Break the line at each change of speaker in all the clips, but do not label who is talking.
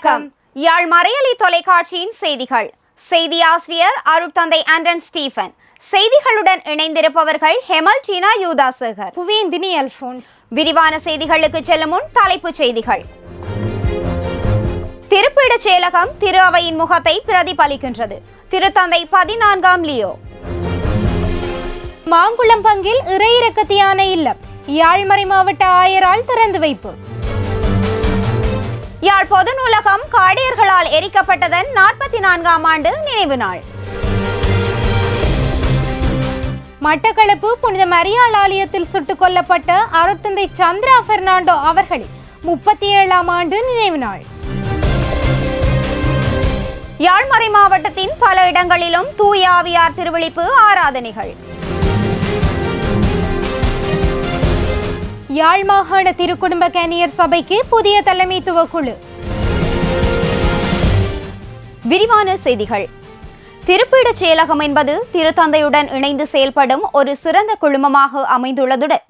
வணக்கம். யாழ் மறையலி தொலைக்காட்சியின் செய்திகள். செய்தி ஆசிரியர் அருட்தந்தை ஆண்டன் ஸ்டீஃபன் செய்திகளுடன் இணைந்திருப்பவர்கள் ஹெமல் டீனா யூதாசேகர்.
புவேந்தினி அல்போன்ஸ்.
விரிவான செய்திகளுக்கு செல்லும் முன் தலைப்புச் செய்திகள். திருப்பிடச் செயலகம் திரு அவையின் முகத்தை பிரதிபலிக்கின்றது. திருத்தந்தை பதினான்காம் லியோ.
மாங்குளம் பங்கில் இறையிறக்க தியான இல்லம். யாழ்மறை மாவட்ட ஆயரால் திறந்து வைப்பு.
யாழ் பொது நூலகம் காடியர்களால் எரிக்கப்பட்டதன் நாற்பத்தி நான்காம் ஆண்டு நினைவு நாள்.
மட்டக்களப்பு புனித மரியாள் ஆலயத்தில் சுட்டுக் கொல்லப்பட்ட அருட்தந்தை சந்திரா பெர்னாண்டோ அவர்களின் முப்பத்தி ஏழாம் ஆண்டு நினைவு நாள்.
யாழ்மறை மாவட்டத்தின் பல இடங்களிலும் தூயாவியார் திருவிழிப்பு ஆராதனைகள்.
யாழ் மாகாண திருக்குடும்ப கேனியர் சபைக்கு புதிய தலைமைத்துவ குழு.
விரிவான செய்திகள். திருப்பீடச் செயலகம் என்பது திருத்தந்தையுடன் இணைந்து செயல்படும் ஒரு சிறந்த குழுமமாக அமைந்துள்ளதுடன்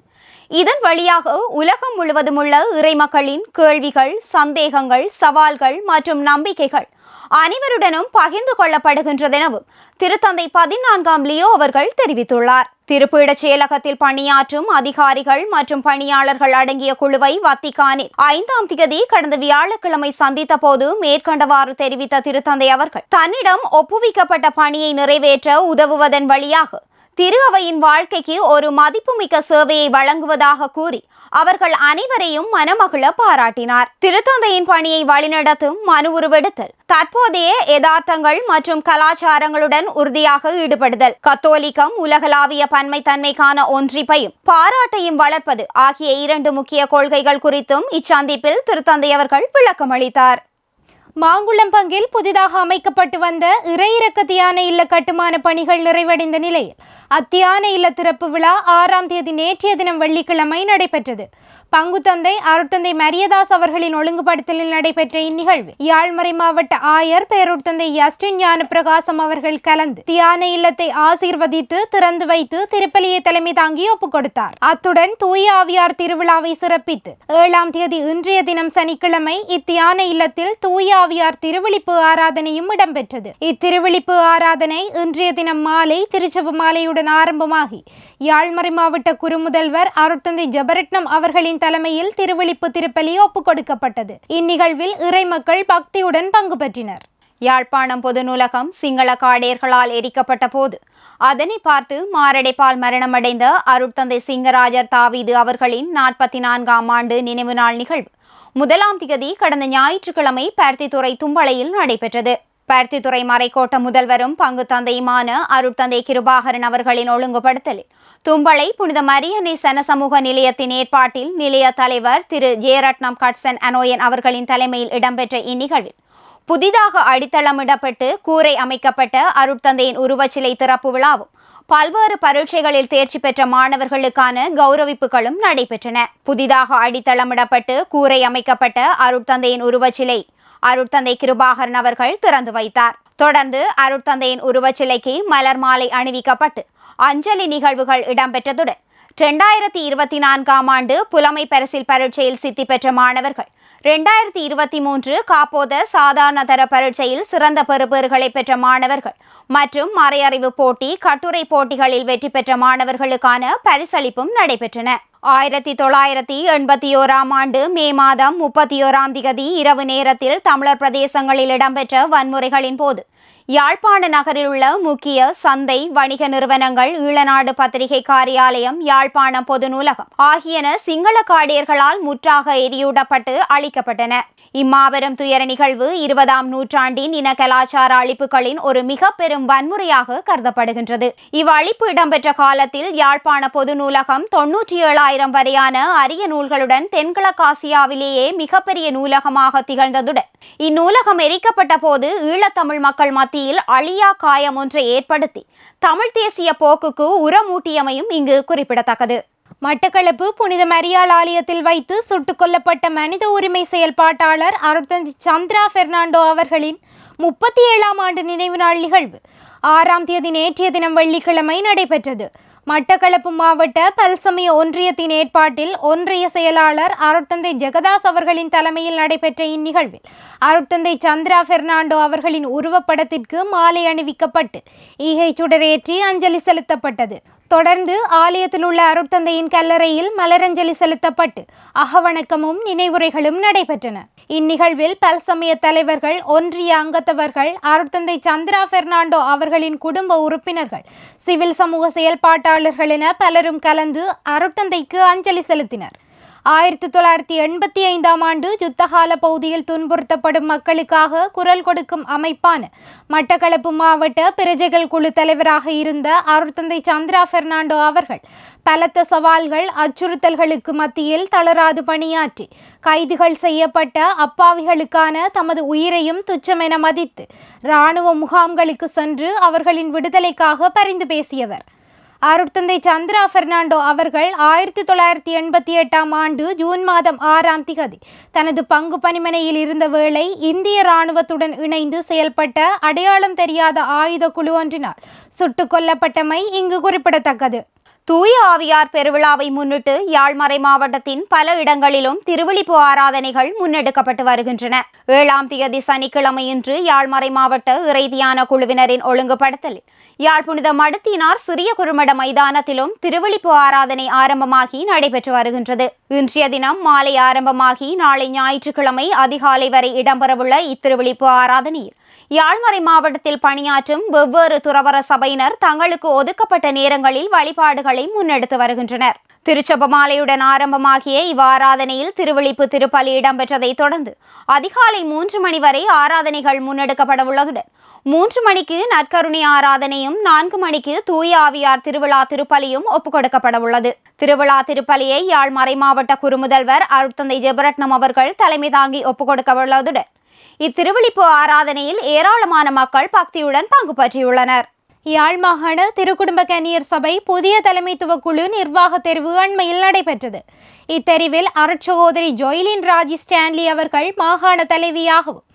இதன் வழியாக உலகம் முழுவதும் உள்ள இறைமக்களின் கேள்விகள் சந்தேகங்கள் சவால்கள் மற்றும் நம்பிக்கைகள் அனைவருடனும் பகிர்ந்து கொள்ளப்படுகின்றதெனவும் திருத்தந்தை பதினான்காம் லியோ அவர்கள் தெரிவித்துள்ளார். திருப்பீடச் செயலகத்தில் பணியாற்றும் அதிகாரிகள் மற்றும் பணியாளர்கள் அடங்கிய குழுவை வத்திகானில் ஐந்தாம் திகதி கடந்த வியாழக்கிழமை சந்தித்த போது மேற்கண்டவாறு தெரிவித்த திருத்தந்தை அவர்கள் தன்னிடம் ஒப்புவிக்கப்பட்ட பணியை நிறைவேற்ற உதவுவதன் வழியாக திரு அவையின் வாழ்க்கைக்கு ஒரு மதிப்புமிக்க சேவையை வழங்குவதாக கூறி அவர்கள் அனைவரையும் மனமகிழ பாராட்டினார். திருத்தந்தையின் பணியை வழிநடத்தும் மனு உருவெடுத்தல் தற்போதைய யதார்த்தங்கள் மற்றும் கலாச்சாரங்களுடன் உறுதியாக ஈடுபடுதல் கத்தோலிக்கம் உலகளாவிய பன்மைத்தன்மைக்கான ஒன்றிப்பையும் பாராட்டையும் வளர்ப்பது ஆகிய இரண்டு முக்கிய கொள்கைகள் குறித்தும் இச்சந்திப்பில் திருத்தந்தை அவர்கள் விளக்கமளித்தார்.
மாங்குளம் பங்கில் புதிதாக அமைக்கப்பட்டு வந்த இறையிறக்க தியான இல்ல கட்டுமான பணிகள் நிறைவடைந்த நிலையில் அத்தியான இல்ல திறப்பு விழா ஆறாம் தேதி நேற்றைய தினம் வெள்ளிக்கிழமை நடைபெற்றது. பங்குத்தந்தை அருட்தந்தை மரியதாஸ் அவர்களின் ஒழுங்குபடுத்தலில் நடைபெற்ற இந்நிகழ்வு. யாழ்மறை மாவட்ட ஆயர் பேருட்தந்தை யஸ்டின் ஞான பிரகாசம் அவர்கள் கலந்து தியான இல்லத்தை ஆசீர்வதித்து திறந்து வைத்து திருப்பலியை தலைமை தாங்கி ஒப்புக் கொடுத்தார். அத்துடன் தூய ஆவியார் திருவிழாவை சிறப்பித்து ஏழாம் தேதி இன்றைய தினம் சனிக்கிழமை இத்தியான இல்லத்தில் தூய ஆவியார் திருவிழிப்பு ஆராதனையும் இடம்பெற்றது. இத்திருவிழிப்பு ஆராதனை இன்றைய தினம் மாலை திருச்சபு மாலையுடன் ஆரம்பமாகி யாழ்மறை மாவட்ட குறுமுதல்வர் அருட்தந்தை ஜபரட்னம் அவர்களின் தலைமையில் திருவிழிப்பு திருப்பலி ஒப்புக் கொடுக்கப்பட்டது. இந்நிகழ்வில் இறைமக்கள் பக்தியுடன் பங்கு பெற்றினர்.
யாழ்ப்பாணம் பொது நூலகம் சிங்கள காடேர்களால் எரிக்கப்பட்ட போது அதனை பார்த்து மாரடைப்பால் மரணமடைந்த அருட்தந்தை சிங்கராஜர் தாவீது அவர்களின் நாற்பத்தி நான்காம் ஆண்டு நினைவு நாள் நிகழ்வு முதலாம் திகதி கடந்த ஞாயிற்றுக்கிழமை பருத்தித்துறை தும்பளையில் நடைபெற்றது. பருத்தித்துறை மறைக்கோட்ட முதல்வரும் பங்கு தந்தையுமான அருட்தந்தை கிருபாகரன் அவர்களின் ஒழுங்குபடுத்தலில். தும்பளை புனித மரியனை சனசமூக நிலையத்தின் ஏற்பாட்டில் நிலைய தலைவர் திரு ஜெயரட்னம் கட்சன் அனோயன் அவர்களின் தலைமையில் இடம்பெற்ற இந்நிகழ்வில் புதிதாக அடித்தளமிடப்பட்டு கூரை அமைக்கப்பட்ட அருட்தந்தையின் உருவச்சிலை திறப்பு விழாவும் பல்வேறு பரீட்சைகளில் தேர்ச்சி பெற்ற மாணவர்களுக்கான கௌரவிப்புகளும் நடைபெற்றன. புதிதாக அடித்தளமிடப்பட்டு கூரை அமைக்கப்பட்ட அருட்தந்தையின் உருவச்சிலை அருட்தந்தை கிருபாகரன் அவர்கள் திறந்து வைத்தார். தொடர்ந்து அருட்தந்தையின் உருவச்சிலைக்கு மலர் மாலை அணிவிக்கப்பட்டு அஞ்சலி நிகழ்வுகள் இடம்பெற்றதுடன் ரெண்டாயிரத்தி இருபத்தி நான்காம் ஆண்டு புலமை பரிசில் பரீட்சையில் சித்தி பெற்ற மாணவர்கள் ரெண்டாயிரத்தி இருபத்தி மூன்று காப்போத சாதாரண தர பரீட்சையில் சிறந்த பெறுபேறுகளை பெற்ற மாணவர்கள் மற்றும் மறையறிவு போட்டி கட்டுரை போட்டிகளில் வெற்றி பெற்ற மாணவர்களுக்கான பரிசளிப்பும் நடைபெற்றன. ஆயிரத்தி தொள்ளாயிரத்தி எண்பத்தி ஓராம் ஆண்டு மே மாதம் முப்பத்தி ஓராம் திகதி இரவு நேரத்தில் தமிழர் பிரதேசங்களில் இடம்பெற்ற வன்முறைகளின் போது யாழ்ப்பாண நகரில் உள்ள முக்கிய சந்தை வணிக நிறுவனங்கள் ஈழநாடு பத்திரிகை காரியாலயம் யாழ்ப்பாணம் பொது நூலகம் ஆகியன சிங்கள காடியர்களால் முற்றாக எரியூடப்பட்டு அழிக்கப்பட்டன. இம்மாபெரும் துயர நிகழ்வு இருபதாம் நூற்றாண்டின் இன கலாச்சார அழிப்புகளின் ஒரு மிக பெரும் வன்முறையாக கருதப்படுகின்றது. இவ்வழிப்பு இடம்பெற்ற காலத்தில் யாழ்ப்பாண பொது நூலகம் தொன்னூற்றி ஏழாயிரம் வரையான அரிய நூல்களுடன் தென்கிழக்காசியாவிலேயே மிகப்பெரிய நூலகமாக திகழ்ந்ததுடன் இந்நூலகம் எரிக்கப்பட்ட போது ஈழத்தமிழ் மக்கள் மத்தியில் அழியா காயம் ஒன்றை ஏற்படுத்தி தமிழ் தேசிய போக்குக்கு உரமூட்டியமையும் இங்கு குறிப்பிடத்தக்கது.
மட்டக்களப்பு புனித மரியாள் ஆலயத்தில் வைத்து சுட்டுக் கொல்லப்பட்ட மனித உரிமை செயல்பாட்டாளர் அருட்தந்தி சந்திரா பெர்னாண்டோ அவர்களின் முப்பத்தி ஏழாம் ஆண்டு நினைவு நாள் நிகழ்வு. ஆறாம் தேதி நேற்றைய தினம் வெள்ளிக்கிழமை நடைபெற்றது. மட்டக்களப்பு மாவட்ட பல்சமய ஒன்றியத்தின் ஏற்பாட்டில் ஒன்றிய செயலாளர் அருட்தந்தை ஜெகதாஸ் அவர்களின் தலைமையில் நடைபெற்ற இந்நிகழ்வில் அருட்தந்தை சந்திரா பெர்னாண்டோ அவர்களின் உருவப்படத்திற்கு மாலை அணிவிக்கப்பட்டு ஈகை சுடரேற்றி அஞ்சலி செலுத்தப்பட்டது. தொடர்ந்து ஆலயத்தில் உள்ள அருட்தந்தையின் கல்லறையில் மலரஞ்சலி செலுத்தப்பட்டு அகவணக்கமும் நினைவுரைகளும் நடைபெற்றன. இந்நிகழ்வில் பல்சமய தலைவர்கள் ஒன்றிய அங்கத்தவர்கள் அருட்தந்தை சந்திரா பெர்னாண்டோ அவர்களின் குடும்ப உறுப்பினர்கள் சிவில் சமூக செயல்பாட்டாளர்கள் என பலரும் கலந்து அருட்தந்தைக்கு அஞ்சலி செலுத்தினர். ஆயிரத்தி தொள்ளாயிரத்தி எண்பத்தி ஐந்தாம் ஆண்டு யுத்தகால பகுதியில் துன்புறுத்தப்படும் மக்களுக்காக குரல் கொடுக்கும் அமைப்பான மட்டக்களப்பு மாவட்ட பிரஜைகள் குழு தலைவராக இருந்த அருட்தந்தை சந்திரா பெர்னாண்டோ அவர்கள் பலத்த சவால்கள் அச்சுறுத்தல்களுக்கு மத்தியில் தளராது பணியாற்றி கைதுகள் செய்யப்பட்ட அப்பாவிகளுக்கான தமது உயிரையும் துச்சமென மதித்து இராணுவ முகாம்களுக்கு சென்று அவர்களின் விடுதலைக்காக பரிந்து பேசியவர். அருட்தந்தை சந்திரா பெர்னாண்டோ அவர்கள் ஆயிரத்தி தொள்ளாயிரத்தி எண்பத்தி எட்டாம் ஆண்டு ஜூன் மாதம் ஆறாம் திகதி தனது பங்கு பணிமனையில் இருந்த வேளை இந்திய இராணுவத்துடன் இணைந்து செயல்பட்ட அடையாளம் தெரியாத ஆயுத குழு ஒன்றினால் சுட்டுக் கொல்லப்பட்டமை இங்கு குறிப்பிடத்தக்கது.
தூய ஆவியார் பெருவிழாவை முன்னிட்டு யாழ்மறை மாவட்டத்தின் பல இடங்களிலும் திருவிழிப்பு ஆராதனைகள் முன்னெடுக்கப்பட்டு வருகின்றன. ஏழாம் தேதி சனிக்கிழமையின்று யாழ்மறை மாவட்ட இறைதியான குழுவினரின் ஒழுங்குபடுத்தலில் யாழ்ப்புனித மடத்தினார் சிறிய குறுமட மைதானத்திலும் திருவிழிப்பு ஆராதனை ஆரம்பமாகி நடைபெற்று வருகின்றது. இன்றைய தினம் மாலை ஆரம்பமாகி நாளை ஞாயிற்றுக்கிழமை அதிகாலை வரை இடம்பெறவுள்ள இத்திருவிழிப்பு ஆராதனையில் யாழ்மறை மாவட்டத்தில் பணியாற்றும் வெவ்வேறு துறவர சபையினர் தங்களுக்கு ஒதுக்கப்பட்ட நேரங்களில் வழிபாடுகளை முன்னெடுத்து வருகின்றனர். திருச்செபமாலையுடன் ஆரம்பமாகிய இவ்வாராதனையில் திருவிழிப்பு திருப்பலி இடம்பெற்றதைத் தொடர்ந்து அதிகாலை மூன்று மணி வரை ஆராதனைகள் முன்னெடுக்கப்பட உள்ளதுடன் மூன்று மணிக்கு நற்கருணை ஆராதனையும் நான்கு மணிக்கு தூய ஆவியார் திருவிழா திருப்பலியும் ஒப்புக்கொடுக்கப்பட உள்ளது. திருவிழா திருப்பலியை யாழ் மறைமாவட்ட குறுமுதல்வர் அருட்தந்தை ஜெபரட்னம் அவர்கள் தலைமை தாங்கி ஒப்புக்கொடுக்க உள்ளதுடன் இத்திருவிழிப்பு ஆராதனையில் ஏராளமான மக்கள் பக்தியுடன் பங்கு பற்றியுள்ளனர்.
யாழ் மாகாண திருக்குடும்ப கன்னியர் சபை புதிய தலைமைத்துவ குழு நிர்வாக தெரிவு அண்மையில் நடைபெற்றது. இத்தெரிவில் அருட்சகோதரி ஜொய்லின் ராஜி ஸ்டான்லி அவர்கள் மாகாண தலைவியாகவும்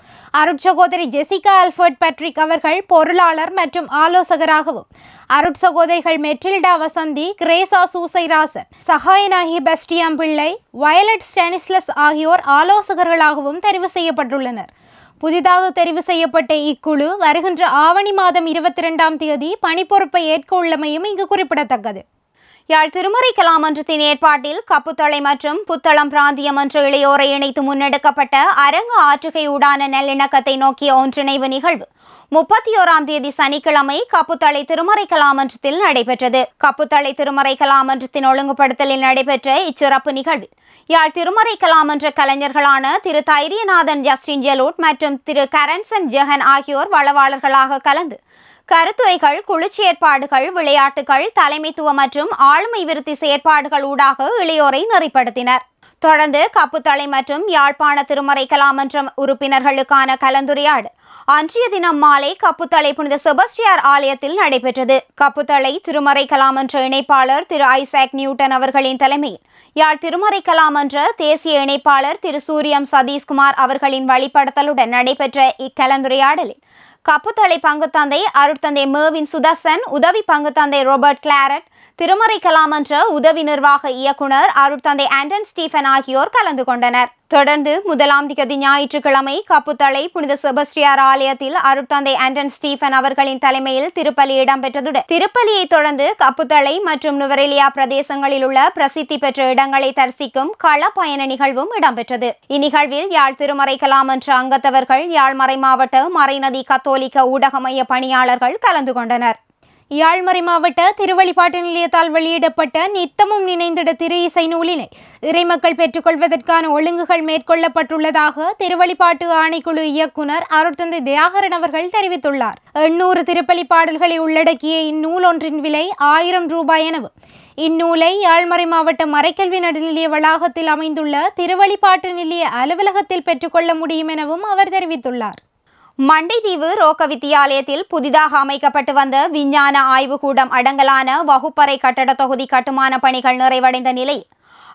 அருட்சகோதரி ஜெசிகா அல்ஃபர்ட் பட்ரிக் அவர்கள் பொருளாளர் மற்றும் ஆலோசகராகவும் அருட்சகோதரிகள் மெட்ரில்டா வசந்தி கிரேசா சூசைராசன் சகாயநாயகி பெஸ்டியாம் பிள்ளை வயலட் ஸ்டானிஸ்லஸ் ஆகியோர் ஆலோசகர்களாகவும் தெரிவு செய்யப்பட்டுள்ளனர். புதிதாக தெரிவு செய்யப்பட்ட இக்குழு வருகின்ற ஆவணி மாதம் இருபத்தி ரெண்டாம் தேதி பணிப்பொறுப்பை ஏற்க உள்ளமையும் இங்கு குறிப்பிடத்தக்கது.
யாழ் திருமறை கலாமன்றத்தின் ஏற்பாட்டில் கப்புத்தளை மற்றும் புத்தளம் பிராந்தியம் என்ற இளையோரை இணைத்து முன்னெடுக்கப்பட்ட அரங்க ஆற்றுகையூடான நல்லிணக்கத்தை நோக்கிய ஒன்றிணைவு நிகழ்வு. முப்பத்தி ஓராம் தேதி சனிக்கிழமை கப்புத்தளை திருமறை கலாமன்றத்தில் நடைபெற்றது. கப்புத்தளை திருமறை கலாமன்றத்தின் ஒழுங்குபடுத்தலில் நடைபெற்ற இச்சிறப்பு நிகழ்வில் யாழ் திருமறை கலாமன்ற கலைஞர்களான திரு தைரியநாதன் ஜஸ்டின் ஜெலூட் மற்றும் திரு கரன்சன் ஜெகன் ஆகியோர் வளவாளர்களாக கலந்து கருத்துரைகள் குளிர்ச்சி ஏற்பாடுகள் விளையாட்டுகள் தலைமைத்துவ மற்றும் ஆளுமை விருத்தி செயற்பாடுகள் ஊடாக இளையோரை நெறிப்படுத்தினர். தொடர்ந்து கப்புத்தலை மற்றும் யாழ்ப்பாண திருமறை கலாமன்றம் உறுப்பினர்களுக்கான கலந்துரையாடல் அன்றைய தினம் மாலை கப்புத்தலை புனித செபஸ்டியார் ஆலயத்தில் நடைபெற்றது. கப்புத்தலை திருமறை கலாமன்ற இணைப்பாளர் திரு ஐசாக் நியூட்டன் அவர்களின் தலைமையில் யாழ் திருமறை கலாமன்ற தேசிய இணைப்பாளர் திரு சூரியம் சதீஷ்குமார் அவர்களின் வழிபடுத்தலுடன் நடைபெற்ற இக்கலந்துரையாடலில் கப்புத்தலை பங்குத்தந்தை அருட்தந்தை மேவின் சுதர்சன் உதவி பங்குத்தந்தை ரோபர்ட் கிளாரட் திருமறை கலாமன்ற உதவி நிர்வாக இயக்குனர் அருட்தந்தை ஆண்டன் ஸ்டீஃபன் ஆகியோர் கலந்து கொண்டனர். தொடர்ந்து முதலாம் திகதி ஞாயிற்றுக்கிழமை கப்புத்தளை புனித செபஸ்டியார் ஆலயத்தில் அருட்தந்தை ஆண்டன் ஸ்டீஃபன் அவர்களின் தலைமையில் திருப்பலி இடம்பெற்றதுடன் திருப்பலியை தொடர்ந்து கப்புத்தளை மற்றும் நுவரெலியா பிரதேசங்களில் உள்ள பிரசித்தி பெற்ற இடங்களை தரிசிக்கும் கள பயண நிகழ்வும் இடம்பெற்றது. இந்நிகழ்வில் யாழ் திருமறை கலாமன்ற அங்கத்தவர்கள் யாழ்மறை மாவட்ட மறைநதி கத்தோலிக்க ஊடக மைய பணியாளர்கள் கலந்து கொண்டனர்.
யாழ்மறை மாவட்ட திருவழிபாட்டு நிலையத்தால் வெளியிடப்பட்ட நித்தமும் நினைந்திட திரு இசை நூலினை இறைமக்கள் பெற்றுக்கொள்வதற்கான ஒழுங்குகள் மேற்கொள்ளப்பட்டுள்ளதாக திருவழிபாட்டு ஆணைக்குழு இயக்குனர் அருட்தந்தை தியாகரன் அவர்கள் தெரிவித்துள்ளார். எண்ணூறு திருப்பலி பாடல்களை உள்ளடக்கிய இந்நூல் ஒன்றின் விலை ஆயிரம் ரூபாய் எனவும் இந்நூலை யாழ்மறை மாவட்ட மறைக்கல்வி நடுநிலைய வளாகத்தில் அமைந்துள்ள திருவழிபாட்டு நிலைய அலுவலகத்தில் பெற்றுக்கொள்ள முடியும் எனவும் அவர் தெரிவித்துள்ளார்.
மண்டைதீவு ரோக்க வித்தியாலயத்தில் புதிதாக அமைக்கப்பட்டு வந்த விஞ்ஞான ஆய்வுக்கூடம் அடங்கலான வகுப்பறை கட்டட தொகுதி கட்டுமான பணிகள் நிறைவடைந்த நிலை.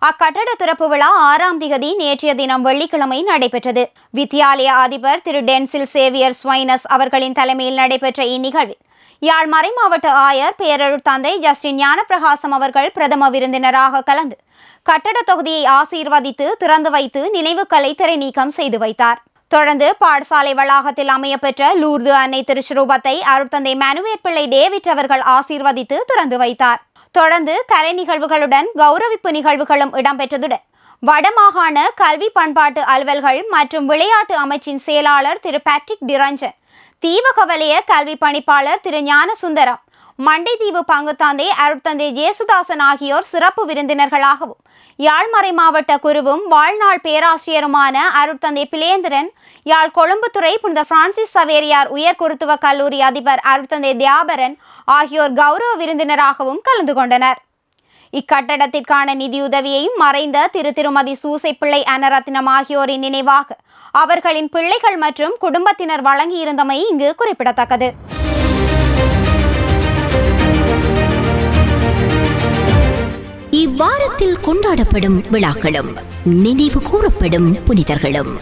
அக்கட்டட திறப்பு விழா ஆறாம் திகதி நேற்றைய தினம் வெள்ளிக்கிழமை நடைபெற்றது. வித்தியாலய அதிபர் திரு டென்சில் சேவியர் ஸ்வைனஸ் அவர்களின் தலைமையில் நடைபெற்ற இந்நிகழ்வில் யாழ் மறைமாவட்ட ஆயர் பேரருள் தந்தை ஜஸ்டின் ஞானப்பிரகாசம் அவர்கள் பிரதம விருந்தினராக கலந்து கட்டட தொகுதியை ஆசீர்வதித்து திறந்து வைத்து நினைவுக்கலை திரை நீக்கம் செய்து வைத்தார். தொடர்ந்து பாடசாலை வளாகத்தில் அமையப்பெற்ற லூர்து அன்னை திருச்சிரூபத்தை அருட்தந்தை மனுவேற் பிள்ளை டேவிட் அவர்கள் ஆசீர்வதித்து திறந்து வைத்தார். தொடர்ந்து கலை நிகழ்வுகளுடன் கௌரவிப்பு நிகழ்வுகளும் இடம்பெற்றதுடன் வடமாகாண கல்வி பண்பாட்டு அலுவல்கள் மற்றும் விளையாட்டு அமைச்சின் செயலாளர் திரு பேட்ரிக் டிரஞ்சன் தீவகவலைய கல்வி பணிப்பாளர் திரு ஞானசுந்தரம் மண்டைதீவு பங்குத்தாந்தை அருட்தந்தை ஜேசுதாசன் ஆகியோர் சிறப்பு விருந்தினர்களாகவும் யாழ்மறை மாவட்ட குருவும் வாழ்நாள் பேராசிரியருமான அருட்தந்தை பிளேந்திரன் யாழ் கொழும்புத்துறை புனித பிரான்சிஸ் சவேரியார் உயர் குருத்துவ கல்லூரி அதிபர் அருட்தந்தை தியாபரன் ஆகியோர் கௌரவ விருந்தினராகவும் கலந்து கொண்டனர். இக்கட்டடத்திற்கான நிதியுதவியையும் மறைந்த திரு திருமதி சூசைப்பிள்ளை அனரத்னம் ஆகியோரின் நினைவாக அவர்களின் பிள்ளைகள் மற்றும் குடும்பத்தினர் வழங்கியிருந்தமை இங்கு குறிப்பிடத்தக்கது.
இவ்வாரத்தில் கொண்டாடப்படும் விழாக்களும் நினைவு கூறப்படும் புனிதர்களும்.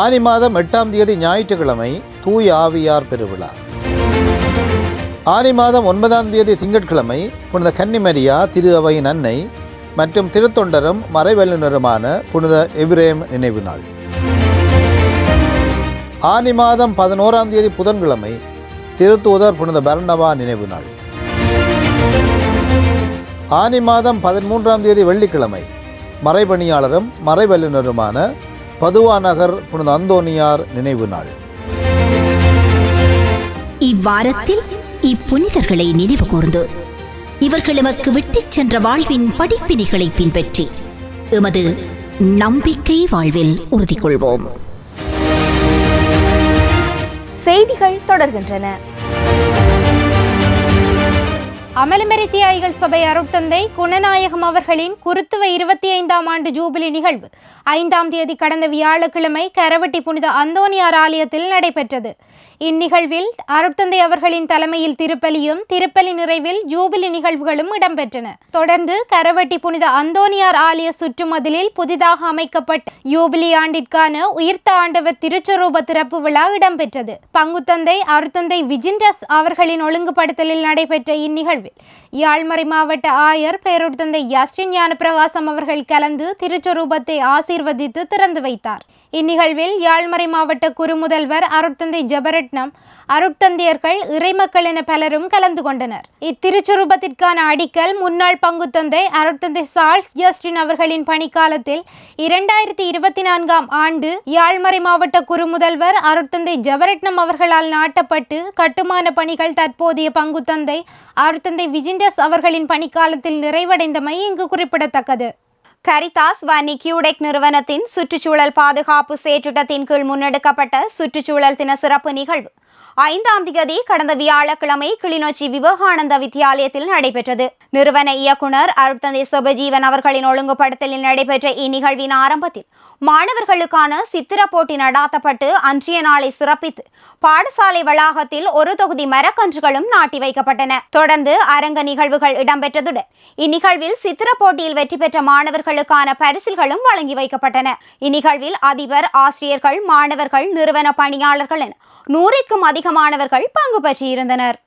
ஆனி மாதம் எட்டாம் தேதி ஞாயிற்றுக்கிழமை தூய் ஆவியார் பெருவிழா. ஆனி மாதம் ஒன்பதாம் தேதி திங்கட்கிழமை புனித கன்னிமரியா திரு அவையின் அன்னை மற்றும் திருத்தொண்டரும் மறைவல்லுநருமான புனித எபிரேம் நினைவு நாள். ஆனி மாதம் பதினோராம் தேதி புதன்கிழமை திருத்தூதர் புனித பர்ணவா நினைவு நாள். ஆனி மாதம் பதிமூன்றாம் தேதி வெள்ளிக்கிழமை மறைபணியாளரும் மறைவல்லுநருமான பதுவா நகர் புனித அந்தோனியார் நினைவு நாள்.
இவ்வாரத்தில் இப்புனிதர்களை நினைவு கூர்ந்து இவர்கள் எமக்கு விட்டுச் சென்ற வாழ்வின் படிப்பினைகளை பின்பற்றி எமது நம்பிக்கை வாழ்வில் உறுதி கொள்வோம்
செய்திகள் தொடர்கின்றன.
அமலமரி தியாகிகள் சபை அருட்தந்தை குணநாயகம் அவர்களின் குருத்துவ இருபத்தி ஐந்தாம் ஆண்டு ஜூபிலி நிகழ்வு. ஐந்தாம் தேதி கடந்த வியாழக்கிழமை கரவட்டி புனித அந்தோனியார் ஆலயத்தில் நடைபெற்றது. இந்நிகழ்வில் அருட்தந்தை அவர்களின் தலைமையில் திருப்பலியும் திருப்பலி நிறைவில் ஜூபிலி நிகழ்வுகளும் இடம்பெற்றன. தொடர்ந்து கரவட்டி புனித அந்தோனியார் ஆலய சுற்றுமதிலில் புதிதாக அமைக்கப்பட்ட யூபிலி ஆண்டிற்கான உயிர்த்த ஆண்டவர் திருச்சொரூப திறப்பு விழா இடம்பெற்றது. பங்குத்தந்தை அருத்தந்தை விஜிண்டஸ் அவர்களின் ஒழுங்குபடுத்தலில் நடைபெற்ற இந்நிகழ்வில் யாழ்மறை மாவட்ட ஆயர் பேருத்தந்தை யஸ்டின் ஞானப்பிரகாசம் அவர்கள் கலந்து திருச்சொரூபத்தை ஆசீர்வதித்து திறந்து வைத்தார். இந்நிகழ்வில் யாழ்மறை மாவட்ட குறுமுதல்வர் அருட்தந்தை ஜபரட்னம் அருட்தந்தையர்கள் இறைமக்கள் என பலரும் கலந்து கொண்டனர். இத்திருச்சுரூபத்திற்கான அடிக்கல் முன்னாள் பங்குத்தந்தை அருட்தந்தை சார்ல்ஸ் ஜஸ்டின் அவர்களின் பணிக்காலத்தில் இரண்டாயிரத்தி இருபத்தி நான்காம் ஆண்டு யாழ்மறை மாவட்ட குறுமுதல்வர் அருட்தந்தை ஜபரட்னம் அவர்களால் நாட்டப்பட்டு கட்டுமான பணிகள் தற்போதைய பங்குத்தந்தை அருட்தந்தை விஜிண்டஸ் அவர்களின் பணிக்காலத்தில் நிறைவடைந்தமை இங்கு குறிப்பிடத்தக்கது.
கரிதாஸ் வன்னி கியூடெக் நிறுவனத்தின் சுற்றுச்சூழல் பாதுகாப்பு செயற்றிட்டத்தின் கீழ் முன்னெடுக்கப்பட்ட சுற்றுச்சூழல் தின சிறப்பு நிகழ்வு. ஐந்தாம் தேதி கடந்த வியாழக்கிழமை கிளிநொச்சி விவேகானந்த வித்தியாலயத்தில் நடைபெற்றது. நிறுவன இயக்குனர் அருட்தந்தை சுபஜீவன் அவர்களின் ஒழுங்குபடுத்தலில் நடைபெற்ற இந்நிகழ்வின் ஆரம்பத்தில் மாணவர்களுக்கான சித்திர போட்டி நடாத்தப்பட்டு அன்றைய நாளை சிறப்பித்து பாடசாலை வளாகத்தில் ஒரு தொகுதி மரக்கன்றுகளும் நாட்டி வைக்கப்பட்டன. தொடர்ந்து அரங்க நிகழ்வுகள் இடம்பெற்றதுடன் இந்நிகழ்வில் சித்திர போட்டியில் வெற்றி பெற்ற மாணவர்களுக்கான பரிசில்களும் வழங்கி வைக்கப்பட்டன. இந்நிகழ்வில் அதிபர் ஆசிரியர்கள் மாணவர்கள் நிறுவன பணியாளர்கள் என நூறுக்கும் அதிகமானவர்கள் பங்கு பெற்றிருந்தனர்.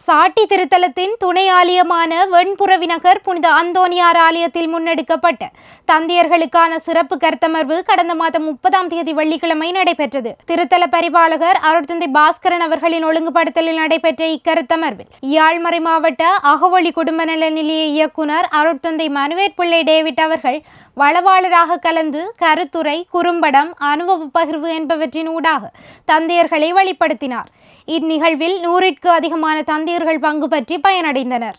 சாட்டி திருத்தலத்தின் துணை ஆலயமான வெண்புறவிநகர் புனித அந்தோனியார் ஆலயத்தில் முன்னெடுக்கப்பட்ட தந்தையர்களுக்கான சிறப்பு கருத்தமர்வு கடந்த மாதம் முப்பதாம் தேதி வெள்ளிக்கிழமை நடைபெற்றது. திருத்தல பரிபாலகர் அருட்தந்தை பாஸ்கரன் அவர்களின் ஒழுங்குபடுத்தலில் நடைபெற்ற இக்கருத்தமர்வில் யாழ்மறை மாவட்ட அகவொளி குடும்ப நல நிலைய இயக்குனர் அருட்தந்தை மனுவேற் பிள்ளை டேவிட் அவர்கள் வளவாளராக கலந்து கருத்துரை குறும்படம் அனுபவ பகிர்வு என்பவற்றின் ஊடாக தந்தையர்களை வழிபடுத்தினார். இந்நிகழ்வில் நூறிற்கு அதிகமான தந்தையர்கள் பங்கு பற்றி பயனடைந்தனர்.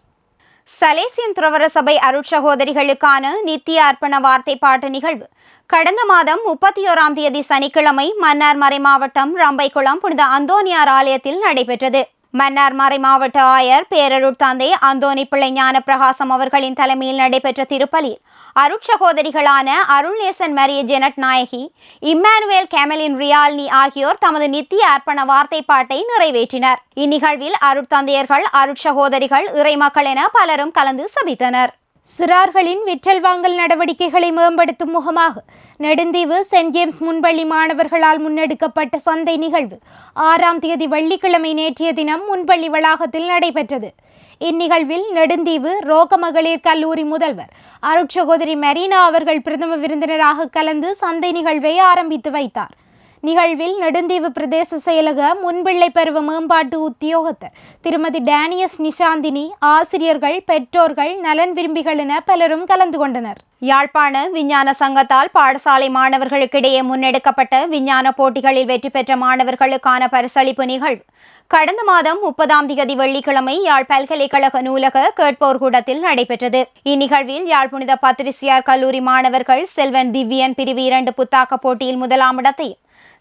சலேசியன் துறவர சபை அருட்சகோதரிகளுக்கான நித்திய அர்ப்பண வார்த்தை பாட்டு நிகழ்வு. கடந்த மாதம் முப்பத்தி ஓராம் தேதி சனிக்கிழமை மன்னார் மறை மாவட்டம் ரம்பைக்குளம் புனித அந்தோனியார் ஆலயத்தில் நடைபெற்றது. மன்னார் மறை மாவட்ட ஆயர் பேரருட் தந்தை அந்தோனி பிள்ளை ஞான பிரகாசம் அவர்களின் தலைமையில் நடைபெற்ற திருப்பலியில் அருட்சகோதரிகளான அருள்நேசன் மரிய ஜெனட் நாயகி இம்மானுவேல் கேமலின் ரியால்னி ஆகியோர் தமது நித்திய அர்ப்பண வார்த்தை பாட்டை நிறைவேற்றினர். இந்நிகழ்வில் அருட்தந்தையர்கள் அருட்சகோதரிகள் இறைமக்கள் என பலரும் கலந்து சபித்தனர்.
சிறார்களின் விற்றல் வாங்கல் நடவடிக்கைகளை மேம்படுத்தும் முகமாக நெடுந்தீவு சென்ட் ஜேம்ஸ் முன்பள்ளி மாணவர்களால் முன்னெடுக்கப்பட்ட சந்தை நிகழ்வு ஆறாம் தேதி வெள்ளிக்கிழமை நேற்றைய தினம் முன்பள்ளி வளாகத்தில் நடைபெற்றது. இந்நிகழ்வில் நெடுந்தீவு ரோக மகளிர் கல்லூரி முதல்வர் அருட்சகோதரி மெரீனா அவர்கள் பிரதம விருந்தினராக கலந்து சந்தை நிகழ்வை ஆரம்பித்து வைத்தார். நிகழ்வில் நெடுந்தீவு பிரதேச செயலக முன்பிள்ளை பருவ மேம்பாட்டு உத்தியோகத்தர். திருமதி டேனியஸ் நிஷாந்தினி ஆசிரியர்கள் பெற்றோர்கள் நலன் விரும்பிகள் என பலரும் கலந்து கொண்டனர்.
யாழ்ப்பாண விஞ்ஞான சங்கத்தால் பாடசாலை மாணவர்களுக்கிடையே முன்னெடுக்கப்பட்ட விஞ்ஞான போட்டிகளில் வெற்றி பெற்ற மாணவர்களுக்கான பரிசளிப்பு நிகழ்வு. கடந்த மாதம் முப்பதாம் திகதி வெள்ளிக்கிழமை யாழ் பல்கலைக்கழக நூலக கேட்போர் கூடத்தில் நடைபெற்றது. இந்நிகழ்வில் யாழ் புனித பத்திரிசியார் கல்லூரி மாணவர்கள் செல்வன் திவ்யன் பிரிவு இரண்டு புத்தாக்க போட்டியில் முதலாம் இடத்தையும்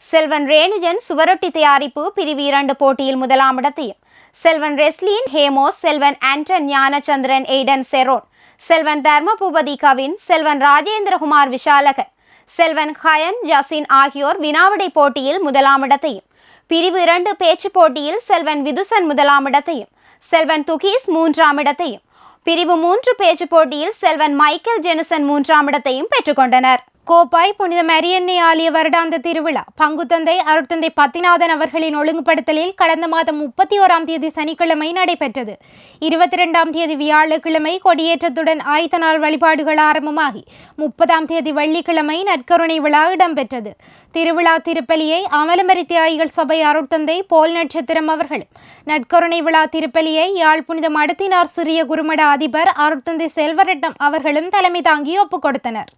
செல்வன் ரேணுஜன் சுவரொட்டி தயாரிப்பு பிரிவு இரண்டு போட்டியில் முதலாம் இடத்தையும். செல்வன் ரெஸ்லின் ஹேமோஸ் செல்வன் ஆண்டன் ஞானச்சந்திரன் எய்டன் செரோன். செல்வன் தர்மபூபதி கவின் செல்வன் ராஜேந்திரகுமார் விஷாலகன் செல்வன் ஹயன் ஜசின் ஆகியோர் வினாவிடை போட்டியில் முதலாம் இடத்தையும். பிரிவு இரண்டு பேச்சு போட்டியில் செல்வன் விதுசன் முதலாம் இடத்தையும். செல்வன் துகீஸ் மூன்றாம் இடத்தையும். பிரிவு மூன்று பேச்சு போட்டியில் செல்வன் மைக்கேல் ஜெனுசன் மூன்றாம் இடத்தையும் பெற்றுக்கொண்டனர்
கோப்பாய் புனித மரியன்னை ஆலய வருடாந்த திருவிழா. பங்குத்தந்தை அருட்தந்தை பத்திநாதன் அவர்களின் ஒழுங்குபடுத்தலில் கடந்த மாதம் முப்பத்தி ஓராம் தேதி சனிக்கிழமை நடைபெற்றது. இருபத்தி ரெண்டாம் தேதி வியாழக்கிழமை கொடியேற்றத்துடன் ஆயுத நாள் வழிபாடுகள் ஆரம்பமாகி முப்பதாம் தேதி வெள்ளிக்கிழமை நற்கருணை விழா இடம்பெற்றது. திருவிழா திருப்பலியை அமலமரி தியாகிகள் சபை அருட்தந்தை போல் நட்சத்திரம் அவர்களும் நற்கருணை விழா திருப்பலியை யாழ் புனித மடத்தினார் சிறிய குருமட அதிபர் அருட்தந்தை செல்வரட்னம் அவர்களும் தலைமை தாங்கி ஒப்புக் கொடுத்தனர்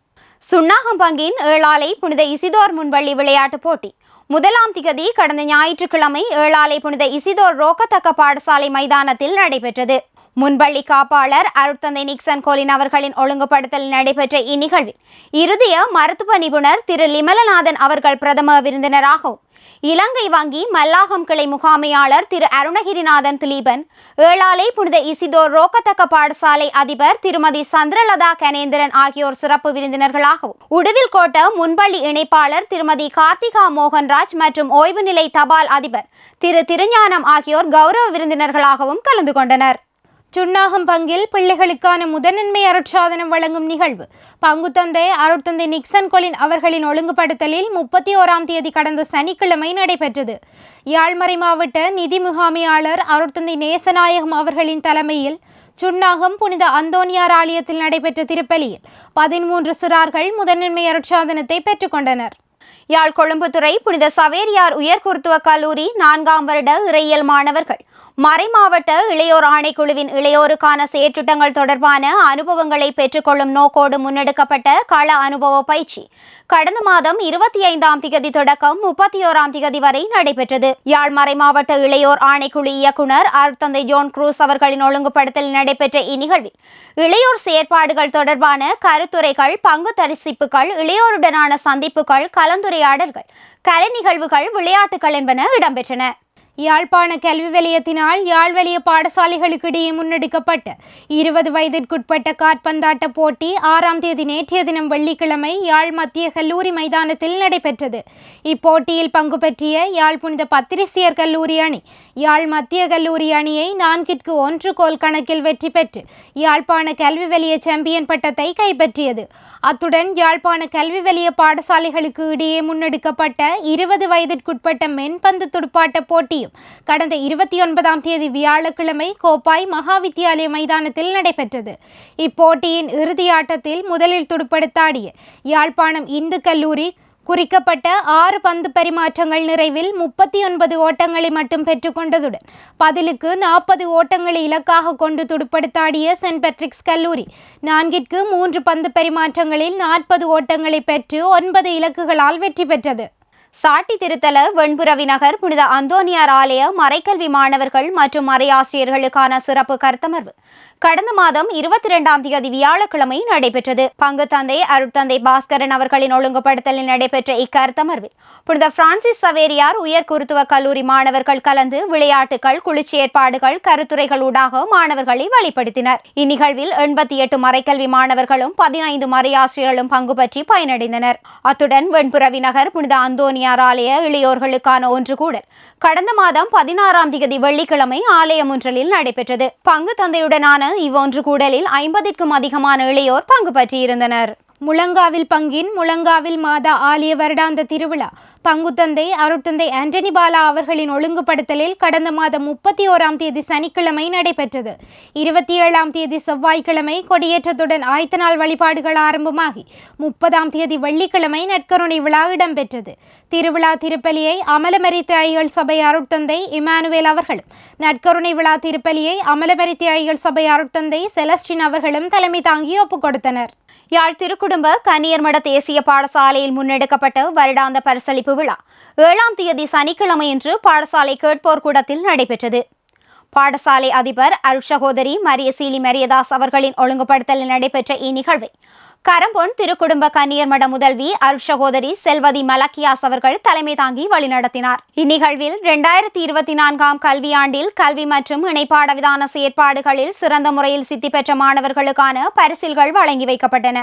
சுண்ணாகம்பங்கின் ஏழாலை புனித இசிதோர் முன்வள்ளி விளையாட்டுப் போட்டி. முதலாம் திகதி கடந்த ஞாயிற்றுக்கிழமை ஏழாலை புனித இசிதோர் ரோக்கத்தக்க பாடசாலை மைதானத்தில் நடைபெற்றது. முன்பள்ளி காப்பாளர் அருட்தந்தை நிக்சன் கோலின் அவர்களின் ஒழுங்குபடுத்தலில் நடைபெற்ற இந்நிகழ்வில் இறுதிய மருத்துவ நிபுணர் திரு லிமலநாதன் அவர்கள் பிரதம விருந்தினராகவும் இலங்கை வங்கி மல்லாகம் கிளை முகாமையாளர் திரு அருணகிரிநாதன் திலீபன் ஏழாலை புனித இசிதோர் ரோக்கத்தக்க பாடசாலை அதிபர் திருமதி சந்திரலதா கணேந்திரன் ஆகியோர் சிறப்பு விருந்தினர்களாகவும் உடுவில் கோட்ட முன்பள்ளி இணைப்பாளர் திருமதி கார்த்திகா மோகன்ராஜ் மற்றும் ஓய்வு நிலை தபால் அதிபர் திரு திருஞானம் ஆகியோர் கௌரவ விருந்தினர்களாகவும் கலந்து கொண்டனர்.
சுண்ணாகம் பங்கில் பிள்ளைகளுக்கான முதன்மை அருட்சாதனம் வழங்கும் நிகழ்வு. பங்குத்தந்தை அருட்தந்தை நிக்சன் கொலின் அவர்களின் ஒழுங்குபடுத்தலில் முப்பத்தி ஓராம் தேதி கடந்த சனிக்கிழமை நடைபெற்றது. யாழ்மறை மாவட்ட நிதி முகாமையாளர் அருட்தந்தை நேசநாயகம் அவர்களின் தலைமையில் சுண்ணாகம் புனித அந்தோனியார் ஆலயத்தில் நடைபெற்ற திருப்பலியில் பதிமூன்று சிறார்கள் முதன்மை அருட்சாதனத்தை பெற்றுக்கொண்டனர்
யாழ் கொழும்புத்துறை புனித சவேரியார் உயர்குருத்துவ கல்லூரி நான்காம் வருட இறையியல் மாணவர்கள் மறைமாவட்ட இளையோர் ஆணைக்குழுவின் இளையோருக்கான செயற்றிட்டங்கள் தொடர்பான அனுபவங்களை பெற்றுக்கொள்ளும் நோக்கோடு முன்னெடுக்கப்பட்ட கள அனுபவ பயிற்சி. கடந்த மாதம் இருபத்தி ஐந்தாம் திகதி தொடக்கம் முப்பத்தி ஓராம் திகதி வரை நடைபெற்றது. யாழ் மறைமாவட்ட இளையோர் ஆணைக்குழு இயக்குனர் அருத்தந்தை ஜோன் குரூஸ் அவர்களின் ஒழுங்குபடுத்தலில் நடைபெற்ற இந்நிகழ்வில் இளையோர் செயற்பாடுகள் தொடர்பான கருத்துரைகள் பங்கு தரிசிப்புகள் இளையோருடனான சந்திப்புகள் கலந்துரையாடல்கள் கலை நிகழ்வுகள் விளையாட்டுகள் என்பன இடம்பெற்றன.
யாழ்ப்பாண கல்வி வலயத்தினால் யாழ் வலிய பாடசாலைகளுக்கு இடையே முன்னெடுக்கப்பட்ட இருபது வயதிற்குட்பட்ட காற்பந்தாட்ட போட்டி ஆறாம் தேதி நேற்றைய தினம் வெள்ளிக்கிழமை யாழ் மத்திய கல்லூரி மைதானத்தில் நடைபெற்றது. இப்போட்டியில் பங்கு பெற்றிய யாழ் புனித பத்திரிசியர் கல்லூரி அணி யாழ் மத்திய கல்லூரி அணியை நான்கிற்கு ஒன்று கோல் கணக்கில் வெற்றி பெற்று யாழ்ப்பாண கல்வி வெளிய சாம்பியன் பட்டத்தை கைப்பற்றியது. அத்துடன் யாழ்ப்பாண கல்வி வெளிய பாடசாலைகளுக்கு இடையே முன்னெடுக்கப்பட்ட இருபது வயதிற்குட்பட்ட மென்பந்து துடுப்பாட்ட போட்டியும் கடந்த இருபத்தி ஒன்பதாம் தேதி வியாழக்கிழமை கோப்பாய் மகாவித்தியாலய மைதானத்தில் நடைபெற்றது. இப்போட்டியின் இறுதி ஆட்டத்தில் முதலில் துடுப்படுத்தாடிய யாழ்ப்பாணம் இந்து கல்லூரி குறிக்கப்பட்ட ஆறு பந்து பரிமாற்றங்கள் நிறைவில் முப்பத்தி ஒன்பது ஓட்டங்களை மட்டும் பெற்றுக்கொண்டதுடன் பதிலுக்கு நாற்பது ஓட்டங்களை இலக்காக கொண்டு துடுப்படுத்தாடிய சென்ட் பேட்ரிக்ஸ் கல்லூரி நான்கிற்கு மூன்று பந்து பரிமாற்றங்களில் நாற்பது ஓட்டங்களை பெற்று ஒன்பது இலக்குகளால் வெற்றி பெற்றது.
சாட்டி திருத்தல வெண்புறவி நகர் புனித அந்தோனியார் ஆலய மறைக்கல்வி மாணவர்கள் மற்றும் மறையாசிரியர்களுக்கான சிறப்பு கருத்தமர்வு. கடந்த மாதம் இருபத்தி இரண்டாம் தேதி வியாழக்கிழமை நடைபெற்றது. பங்கு தந்தை அருட்தந்தை பாஸ்கரன் அவர்களின் ஒழுங்குபடுத்தலில் நடைபெற்ற இக்கருத்தமர்வில் புனித பிரான்சிஸ் சவேரியார் உயர் குருத்துவ கல்லூரி மாணவர்கள் கலந்து விளையாட்டுகள் குளிர்ச்சி ஏற்பாடுகள் கருத்துரைகளூடாக மாணவர்களை வழிப்படுத்தினர் இந்நிகழ்வில் எண்பத்தி எட்டு மறைக்கல்வி மாணவர்களும் பதினைந்து மறையாசிரியர்களும் பங்கு பற்றி பயனடைந்தனர். அத்துடன் வெண்புறவி நகர் புனித அந்தோனியார் ஆலய இளையோர்களுக்கான ஒன்று கூட கடந்த மாதம் பதினாறாம் தேதி வெள்ளிக்கிழமை ஆலயம் ஒன்றலில் நடைபெற்றது. பங்கு தந்தையுடனான இவ்வொன்று கூடலில் ஐம்பதிற்கும் அதிகமான இளையோர் பங்கு பற்றியிருந்தனர்.
முழங்காவில் பங்கின் முழங்காவில் மாதா ஆலய வருடாந்த திருவிழா பங்குத்தந்தை அருட்தந்தை ஆண்டனி பாலா அவர்களின் ஒழுங்குபடுத்தலில் கடந்த மாதம் முப்பத்தி ஓராம் தேதி சனிக்கிழமை நடைபெற்றது. இருபத்தி ஏழாம் தேதி செவ்வாய்க்கிழமை கொடியேற்றத்துடன் ஆயத்த நாள் வழிபாடுகள் ஆரம்பமாகி முப்பதாம் தேதி வெள்ளிக்கிழமை நற்கருணை விழா இடம்பெற்றது. திருவிழா திருப்பலியை அமலமரி தியாகிகள் சபை அருட்தந்தை இமானுவேல் அவர்களும் நற்கருணை விழா திருப்பலியை அமலமரி தியாகிகள் சபை அருட்தந்தை செலஸ்டின் அவர்களும் தலைமை தாங்கி ஒப்புக் கொடுத்தனர்.
யாழ் திருக்குடும்ப கன்னியர்மட தேசிய பாடசாலையில் முன்னெடுக்கப்பட்ட வருடாந்த பரிசளிப்பு விழா. ஏழாம் தேதி சனிக்கிழமையன்று பாடசாலை கேட்போர் கூடத்தில் நடைபெற்றது. பாடசாலை அதிபர் அருட்சகோதரி மரியசீலி மரியதாஸ் அவர்களின் ஒழுங்குபடுத்தலில் நடைபெற்ற இந்நிகழ்வை கரம்பொன் திருக்குடும்ப கன்னியர்மட முதல்வி அருட்சகோதரி செல்வதி மலக்கியாஸ் அவர்கள் தலைமை தாங்கி வழிநடத்தினார். இந்நிகழ்வில் இரண்டாயிரத்தி இருபத்தி நான்காம் கல்வியாண்டில் கல்வி மற்றும் இணைப்பாட விதான செயற்பாடுகளில் சிறந்த முறையில் சித்தி பெற்ற மாணவர்களுக்கான பரிசில்கள் வழங்கி வைக்கப்பட்டன.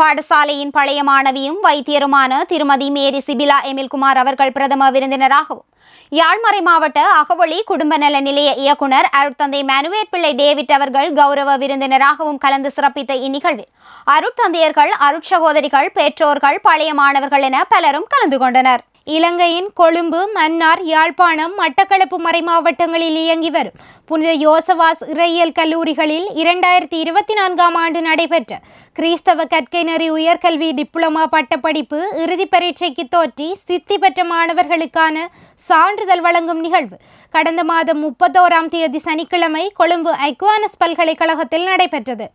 பாடசாலையின் பழைய மாணவியும் வைத்தியருமான திருமதி மேரி சிபிலா எமில்குமார் அவர்கள் பிரதம விருந்தினராகவும். யாழ்மறை மாவட்ட அகவழி குடும்ப நல நிலைய இயக்குனர் அருட்தந்தை மனுவேட் பிள்ளை டேவிட் அவர்கள் கௌரவ விருந்தினராகவும் கலந்து சிறப்பித்த இந்நிகழ்வில் அருட்தந்தையர்கள் அருட்சகோதரிகள் பெற்றோர்கள் பழைய மாணவர்கள் என பலரும் கலந்து கொண்டனர்.
இலங்கையின் கொழும்பு மன்னார் யாழ்ப்பாணம் மட்டக்களப்பு மறைமாவட்டங்களில் இயங்கி வரும். புனித யோசவாஸ் இறையியல் கல்லூரிகளில் இரண்டாயிரத்தி இருபத்தி நான்காம் ஆண்டு நடைபெற்ற கிறிஸ்தவ கற்கைநெறி உயர்கல்வி டிப்ளமா பட்டப்படிப்பு இறுதி பரீட்சைக்கு தோற்றி சித்தி பெற்ற மாணவர்களுக்கான சான்றிதழ் வழங்கும் நிகழ்வு. கடந்த மாதம் முப்பத்தோராம் தேதி சனிக்கிழமை கொழும்பு ஐக்வானஸ் பல்கலைக்கழகத்தில் நடைபெற்றது.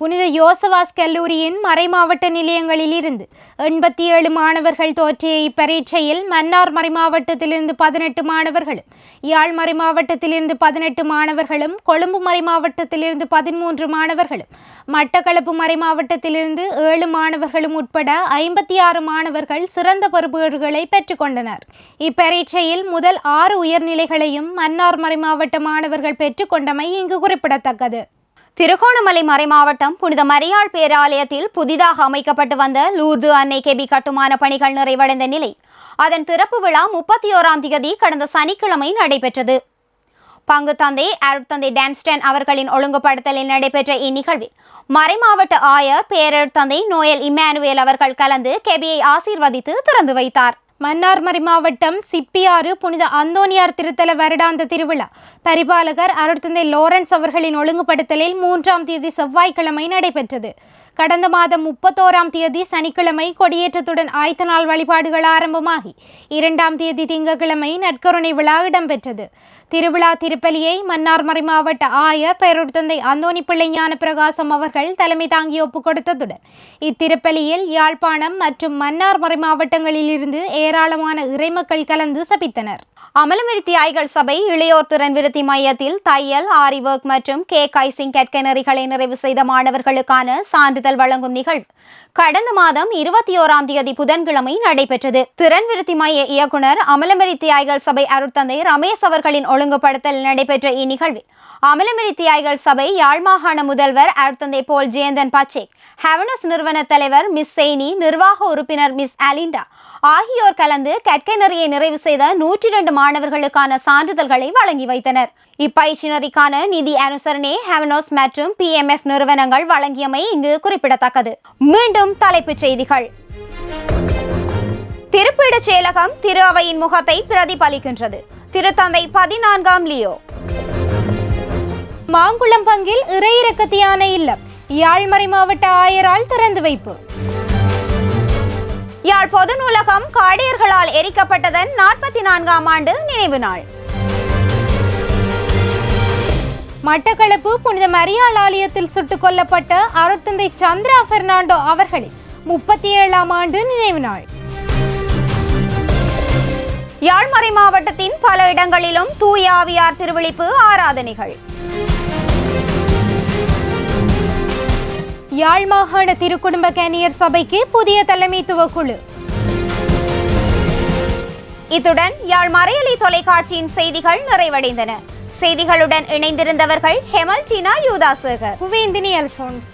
புனித யோசவாஸ் கல்லூரியின் மறைமாவட்ட நிலையங்களில் இருந்து எண்பத்தி ஏழு மாணவர்கள் தோற்றிய இப்பரீட்சையில் மன்னார் மறைமாவட்டத்திலிருந்து பதினெட்டு மாணவர்களும் யாழ் மறைமாவட்டத்திலிருந்து பதினெட்டு மாணவர்களும் கொழும்பு மறைமாவட்டத்திலிருந்து பதிமூன்று மாணவர்களும் மட்டக்களப்பு மறைமாவட்டத்திலிருந்து ஏழு மாணவர்களும் உட்பட ஐம்பத்தி ஆறு மாணவர்கள் சிறந்த பெறுபேறுகளை பெற்றுக்கொண்டனர். இப்பரீட்சையில் முதல் ஆறு உயர்நிலைகளையும் மன்னார் மறைமாவட்ட மாணவர்கள் பெற்றுக்கொண்டமை இங்கு குறிப்பிடத்தக்கது.
திருகோணமலை மறைமாவட்டம் புனித மரியாள் பேராலயத்தில் புதிதாக அமைக்கப்பட்டு வந்த லூர்து அன்னை கெபி கட்டுமான பணிகள் நிறைவடைந்த நிலை அதன் திறப்பு விழா முப்பத்தி ஓராம் தேதி கடந்த சனிக்கிழமை நடைபெற்றது. பங்கு தந்தை அருட்தந்தை டான்ஸ்டன் அவர்களின் ஒழுங்குபடுத்தலில் நடைபெற்ற இந்நிகழ்வில் மறைமாவட்ட ஆயர் பேரர் தந்தை நோயல் இம்மானுவேல் அவர்கள் கலந்து கெபியை ஆசீர்வதித்து திறந்து வைத்தார்.
மன்னார்மறை மாவட்டம் சிப்பியாறு புனித அந்தோனியார் திருத்தல வருடாந்த திருவிழா. பரிபாலகர் அருட்தந்தை லோரன்ஸ் அவர்களின் ஒழுங்குபடுத்தலில் மூன்றாம் தேதி செவ்வாய்க்கிழமை நடைபெற்றது. கடந்த மாதம் முப்பத்தோராம் தேதி சனிக்கிழமை கொடியேற்றத்துடன் ஆயத்த நாள் வழிபாடுகள் ஆரம்பமாகி. இரண்டாம் தேதி திங்கட்கிழமை நற்கருணை விழா இடம்பெற்றது. திருவிழா திருப்பலியை மன்னார் மாவட்ட ஆயர் பேரொருத்தந்தை அந்தோணி பிள்ளை ஞான பிரகாசம் அவர்கள் தலைமை தாங்கி ஒப்புக் கொடுத்ததுடன் இத்திருப்பலியில் யாழ்ப்பாணம் மற்றும் மன்னார்மறை மாவட்டங்களில் இருந்து ஏராளமான இறைமக்கள் கலந்து சபித்தனர்.
அமலமிரி தியாய்கள் சபை இளையோர் திறன் விருத்தி மையத்தில் தையல் ஆரி ஒர்க் மற்றும் கேக் ஐசிங் கற்கனரிகளை நிறைவு செய்த மாணவர்களுக்கான சான்றிதழ் வழங்கும் நிகழ்வு. கடந்த மாதம் இருபத்தி ஓராம் தேதி புதன்கிழமை நடைபெற்றது. திறன் விருத்தி மைய இயக்குனர் அமலமிரி தியாய்கள் சபை அருட்தந்தை ரமேஷ் அவர்களின் ஒழுங்குபடுத்தல் நடைபெற்ற இந்நிகழ்வில் அமலமிரி தியாய்கள் சபை யாழ் மாகாண முதல்வர் அருட்தந்தை போல் ஜெயந்தன் பச்சேக் ஹெவனஸ் நிறுவன தலைவர் மிஸ் செய்னி நிர்வாக உறுப்பினர் மிஸ் அலிண்டா ஆகியோர் கலந்து கற்கை நிறைவு செய்த நூற்றி இரண்டு மாணவர்களுக்கான சான்றிதழ்களை வழங்கி வைத்தனர். இப்பயிற்சி நெறிக்கான நிதி அனுசரணை ஹெவனோஸ் மற்றும் பிஎம்எஃப் நிறுவனங்கள் வழங்கியமை இங்கு குறிப்பிடத்தக்கது. மீண்டும் தலைப்புச் செய்திகள். திருப்பீடு செயலகம் திரு அவையின் முகத்தை பிரதிபலிக்கின்றது. திருத்தந்தை பதினான்காம் லியோ.
மாங்குளம் பங்கில் இறையிறக்கத்தியான இல்லம். யாழ்மறை மாவட்ட ஆயரால் திறந்து வைப்பு.
யாழ் பொது நூலகம் காடியர்களால் எரிக்கப்பட்டதன் நாற்பத்தி நான்காம் ஆண்டு நினைவு நாள்.
மட்டக்களப்பு புனித மரியாள் ஆலயத்தில் சுட்டுக் கொல்லப்பட்ட அருட்தந்தை சந்திரா பெர்னாண்டோ அவர்களின் முப்பத்தி ஏழாம் ஆண்டு நினைவு நாள்.
யாழ்மறை மாவட்டத்தின் பல இடங்களிலும் தூயாவியார் திருவிழிப்பு ஆராதனைகள்.
யாழ் மாகாண திருக்குடும்ப கேனியர் சபைக்கு புதிய தலைமைத்துவ குழு.
இத்துடன் யாழ் மறையலி தொலைக்காட்சியின் செய்திகள் நிறைவடைந்தன. செய்திகளுடன் இணைந்திருந்தவர்கள் ஹெமல்டினா யூதாசேகர்.
புவேந்தினி அல்போன்ஸ்.